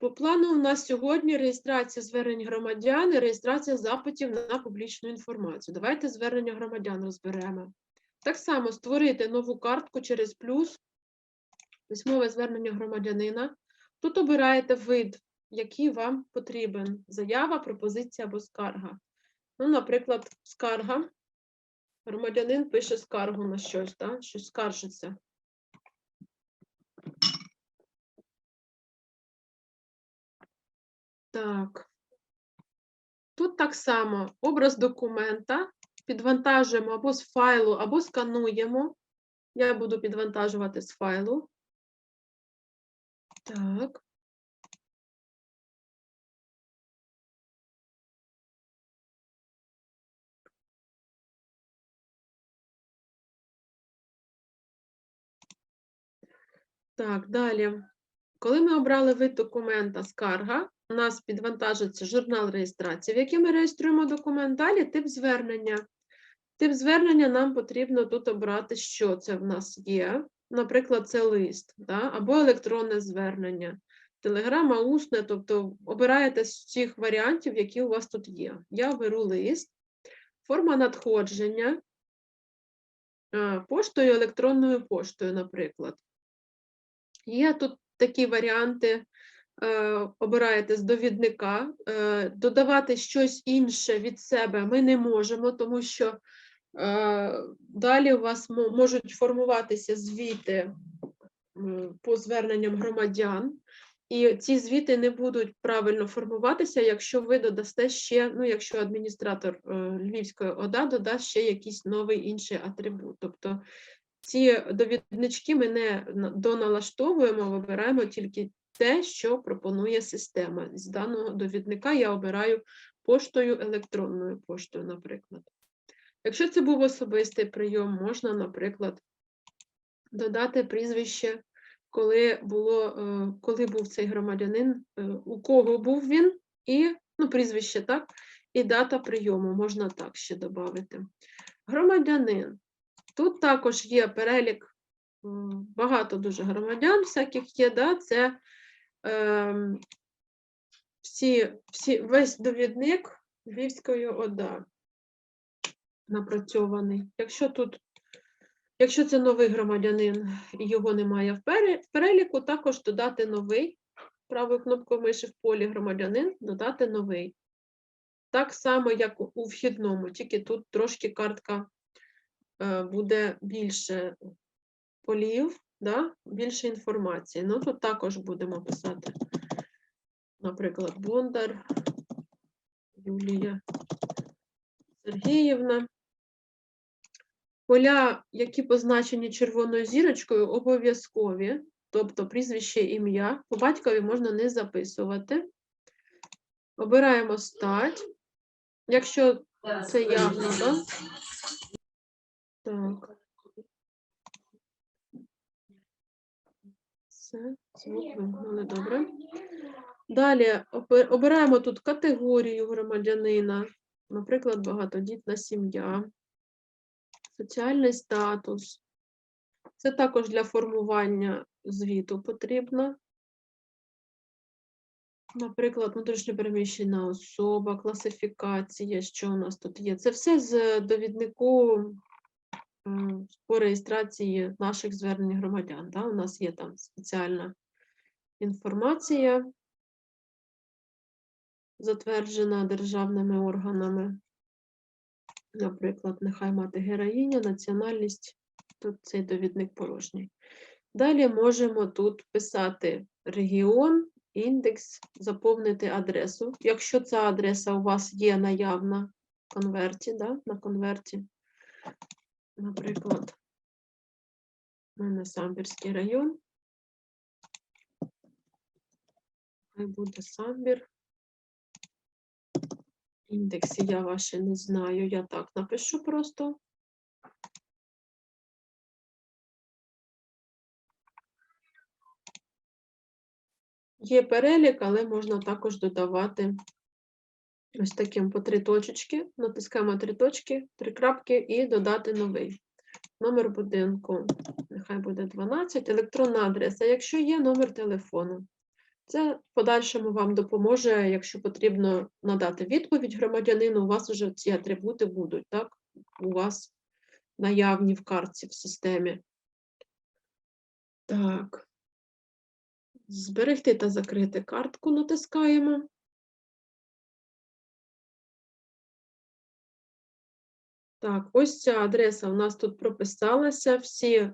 По плану у нас сьогодні реєстрація звернень громадян і реєстрація запитів на публічну інформацію. Давайте звернення громадян розберемо. Так само створити нову картку через плюс, письмове звернення громадянина. Тут обираєте вид, який вам потрібен: заява, пропозиція або скарга. Ну, наприклад, скарга. Громадянин пише скаргу на щось, так? щось скаржиться. Так. Тут так само образ документа підвантажуємо або з файлу, або скануємо. Я буду підвантажувати з файлу. Так. Так, далі. Коли ми обрали вид документа скарга, у нас підвантажиться журнал реєстрації, в який ми реєструємо документ. Далі тип звернення. Тип звернення нам потрібно тут обрати, що це в нас є. Наприклад, це лист да? або електронне звернення, телеграма, усне, тобто обираєте з цих варіантів, які у вас тут є. Я беру лист, форма надходження, поштою, електронною поштою, наприклад. Є тут такі варіанти, обираєте з довідника. Е, додавати щось інше від себе ми не можемо, тому що е, далі у вас можуть формуватися звіти по зверненням громадян, і ці звіти не будуть правильно формуватися, якщо ви додасте ще, ну, якщо адміністратор е, Львівської ОДА додасть ще якийсь новий інший атрибут. Тобто ці довіднички ми не доналаштовуємо, вибираємо тільки те, що пропонує система. З даного довідника я обираю поштою, електронною поштою, наприклад. Якщо це був особистий прийом, можна, наприклад, додати прізвище, коли, було, е, коли був цей громадянин, е, у кого був він, і ну, прізвище, так, і дата прийому, можна так ще додати. Громадянин. Тут також є перелік, багато дуже громадян всяких є, да, це всі, всі, весь довідник Львівської ОДА напрацьований. Якщо тут, якщо це новий громадянин і його немає в переліку, також додати новий, правою кнопкою миші в полі громадянин, додати новий. Так само, як у- у вхідному, тільки тут трошки картка е, буде більше полів, да? більше інформації. Ну, тут також будемо писати, наприклад, Бондар, Юлія Сергіївна. Поля, які позначені червоною зірочкою, обов'язкові, тобто прізвище, ім'я. По батькові можна не записувати. Обираємо стать. Якщо це явно, так? Так. Все, звук вимкнули, добре. Далі обираємо тут категорію громадянина, наприклад, багатодітна сім'я, соціальний статус. Це також для формування звіту потрібно. Наприклад, внутрішньопереміщена особа, класифікація, що у нас тут є. Це все з довіднику м, по реєстрації наших звернень громадян. Да? У нас є там спеціальна інформація, затверджена державними органами. Наприклад, нехай мати героїня, національність, тут цей довідник порожній. Далі можемо тут писати регіон, індекс, заповнити адресу. Якщо ця адреса у вас є наявна в конверті, да, на конверті, наприклад, у мене Самбірський район. Хай буде Самбір. Індекси я ваші не знаю, я так напишу просто. Є перелік, але можна також додавати ось таким по три точечки. Натискаємо три точки, три крапки і додати новий. Номер будинку, нехай буде 12, електронна адреса, якщо є номер телефону. Це в подальшому вам допоможе, якщо потрібно надати відповідь громадянину, у вас вже ці атрибути будуть, так? У вас наявні в картці в системі. Так. Зберегти та закрити картку натискаємо. Так, ось ця адреса у нас тут прописалася. Всі е,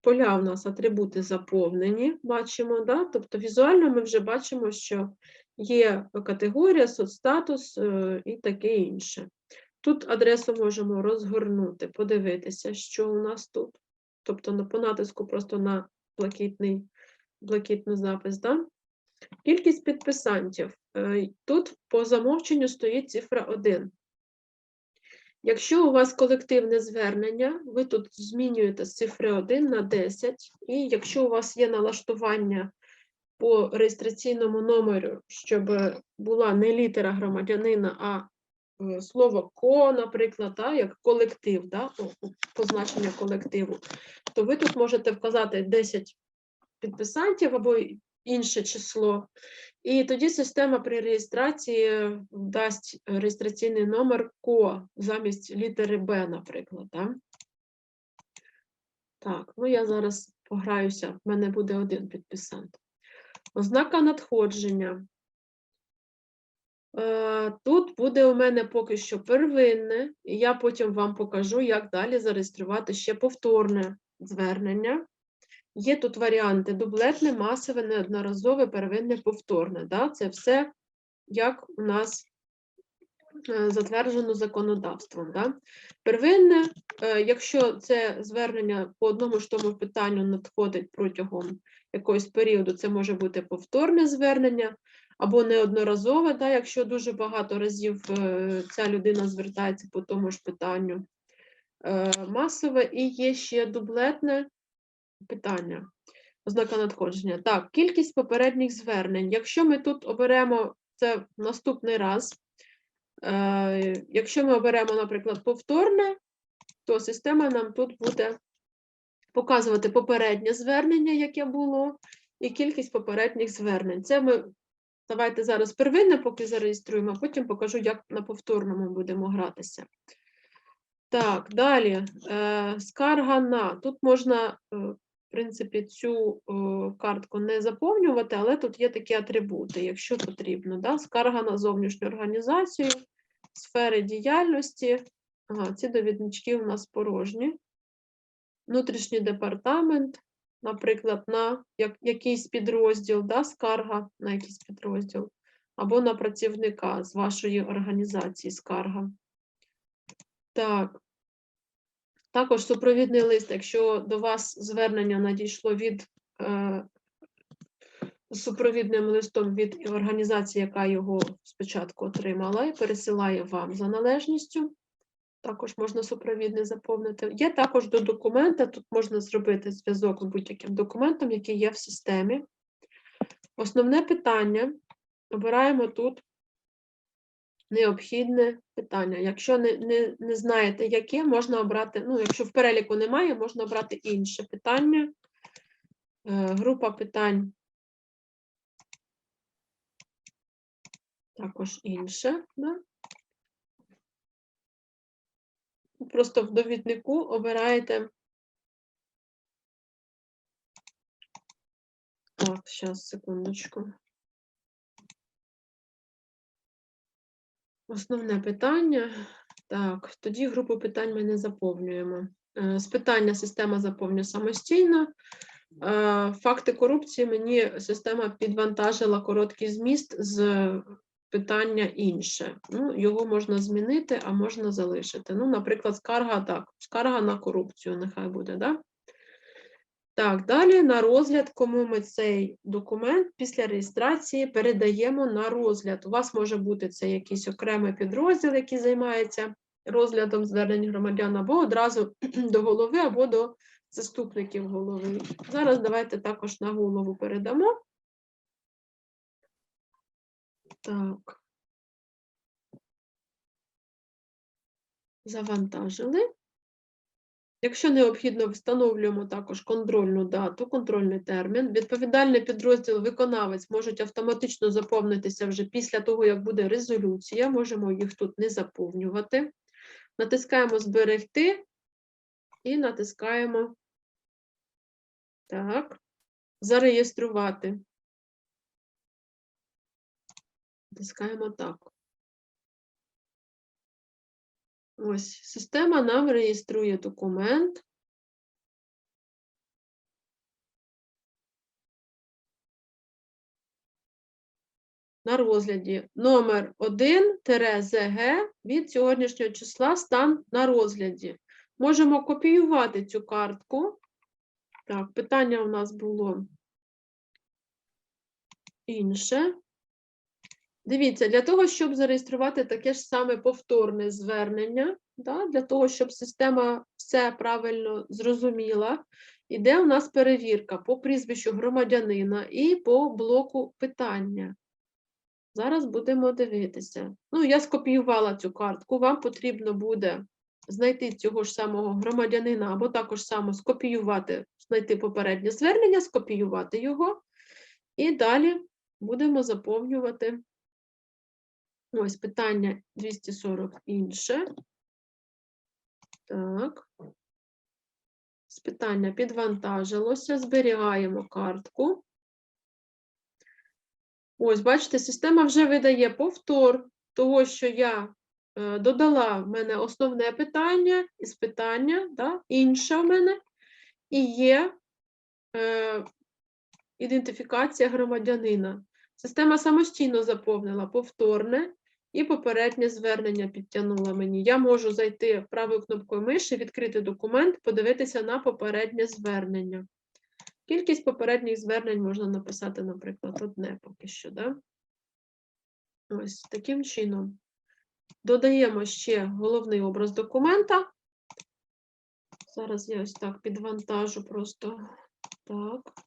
поля у нас атрибути заповнені, бачимо, да? тобто візуально ми вже бачимо, що є категорія, соцстатус е, і таке інше. Тут адресу можемо розгорнути, подивитися, що у нас тут. Тобто по натиску просто на блакитний, блакитний запис. Да? Кількість підписантів. Е, Тут по замовченню стоїть цифра 1. Якщо у вас колективне звернення, ви тут змінюєте з цифри 1 на 10, і якщо у вас є налаштування по реєстраційному номеру, щоб була не літера громадянина, а е, слово ко, наприклад, да, як колектив, да, позначення колективу, то ви тут можете вказати 10 підписантів або інше число. І тоді система при реєстрації дасть реєстраційний номер ко замість літери Б, наприклад. Да? Так, ну я зараз пограюся, в мене буде один підписант. Ознака надходження. Е, Тут буде у мене поки що первинне, і я потім вам покажу, як далі зареєструвати ще повторне звернення. Є тут варіанти дублетне, масове, неодноразове, первинне, повторне. Да? Це все як у нас е, затверджено законодавством. Да? Первинне, е, якщо це звернення по одному ж тому питанню надходить протягом якогось періоду, це може бути повторне звернення або неодноразове, да? якщо дуже багато разів е, ця людина звертається по тому ж питанню. Масове і є ще дублетне питання. Ознака надходження. Так, кількість попередніх звернень. Якщо ми тут оберемо це в наступний раз, е, якщо ми оберемо, наприклад, повторне, то система нам тут буде показувати попереднє звернення, яке було, і кількість попередніх звернень. Це ми давайте зараз первинне, поки зареєструємо, а потім покажу, як на повторному будемо гратися. Так, далі. Е, скарга на. Тут можна, е, в принципі, цю е, картку не заповнювати, але тут є такі атрибути, якщо потрібно. Да? Скарга на зовнішню організацію, сфери діяльності. Ага, ці довіднички у нас порожні. Внутрішній департамент, наприклад, на як, якийсь підрозділ, да? скарга на якийсь підрозділ, або на працівника з вашої організації скарга. Так. Також супровідний лист, якщо до вас звернення надійшло від е, супровідним листом від організації, яка його спочатку отримала, і пересилає вам за належністю. Також можна супровідний заповнити. Є також до документа, тут можна зробити зв'язок з будь-яким документом, який є в системі. Основне питання обираємо тут необхідне питання. Якщо не, не, не знаєте, яке, можна обрати, ну, якщо в переліку немає, можна обрати інше питання. Е, Група питань також інше. Да? Просто в довіднику обираєте. Так, зараз, секундочку. Основне питання. Так, тоді групу питань ми не заповнюємо. Е, З питання система заповнює самостійно. Е, Факти корупції мені система підвантажила короткий зміст з питання інше. Ну, його можна змінити, а можна залишити. Ну, наприклад, скарга так, скарга на корупцію, нехай буде, да? Так, далі на розгляд, кому ми цей документ після реєстрації передаємо на розгляд. У вас може бути це якийсь окремий підрозділ, який займається розглядом звернень громадян, або одразу до голови, або до заступників голови. Зараз давайте також на голову передамо. Так. Завантажили. Якщо необхідно, встановлюємо також контрольну дату, контрольний термін. Відповідальний підрозділ виконавець можуть автоматично заповнитися вже після того, як буде резолюція. Можемо їх тут не заповнювати. Натискаємо Зберегти і натискаємо так, зареєструвати. Натискаємо так. Ось, система нам реєструє документ. На розгляді номер 1-ЗГ від сьогоднішнього числа стан на розгляді. Можемо копіювати цю картку. Так, питання у нас було інше. Дивіться, для того, щоб зареєструвати таке ж саме повторне звернення, да, для того, щоб система все правильно зрозуміла, іде у нас перевірка по прізвищу громадянина і по блоку питання. Зараз будемо дивитися. Ну, я скопіювала цю картку. Вам потрібно буде знайти цього ж самого громадянина, або також само скопіювати, знайти попереднє звернення, скопіювати його, і далі будемо заповнювати. Ось питання 240 інше. Так. З питання підвантажилося, зберігаємо картку. Ось, бачите, система вже видає повтор того, що я е, додала в мене основне питання із питання, да, інше в мене, і є е, ідентифікація громадянина. Система самостійно заповнила повторне і попереднє звернення підтягнула мені. Я можу зайти правою кнопкою миші, відкрити документ, подивитися на попереднє звернення. Кількість попередніх звернень можна написати, наприклад, одне поки що. Да? Ось таким чином. Додаємо ще головний образ документа. Зараз я ось так підвантажу просто так.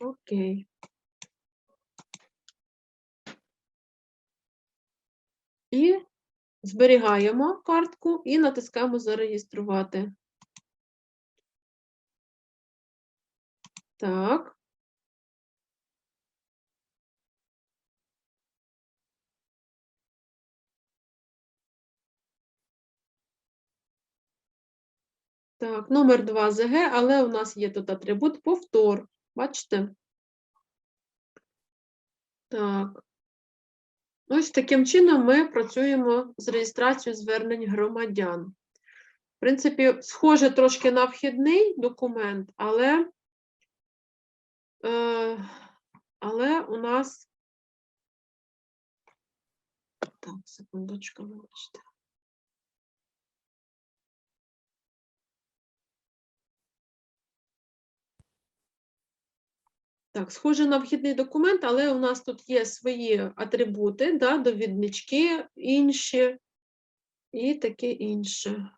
Окей. І зберігаємо картку і натискаємо зареєструвати. Так. Так, номер 2 ЗГ, але у нас є тут атрибут повтор. Бачите? Так. Ось таким чином ми працюємо з реєстрацією звернень громадян. В принципі, схоже трошки на вхідний документ, але, е, але у нас. Так, секундочку, вибачте. Так, схоже на вхідний документ, але у нас тут є свої атрибути, да, довіднички інші і таке інше.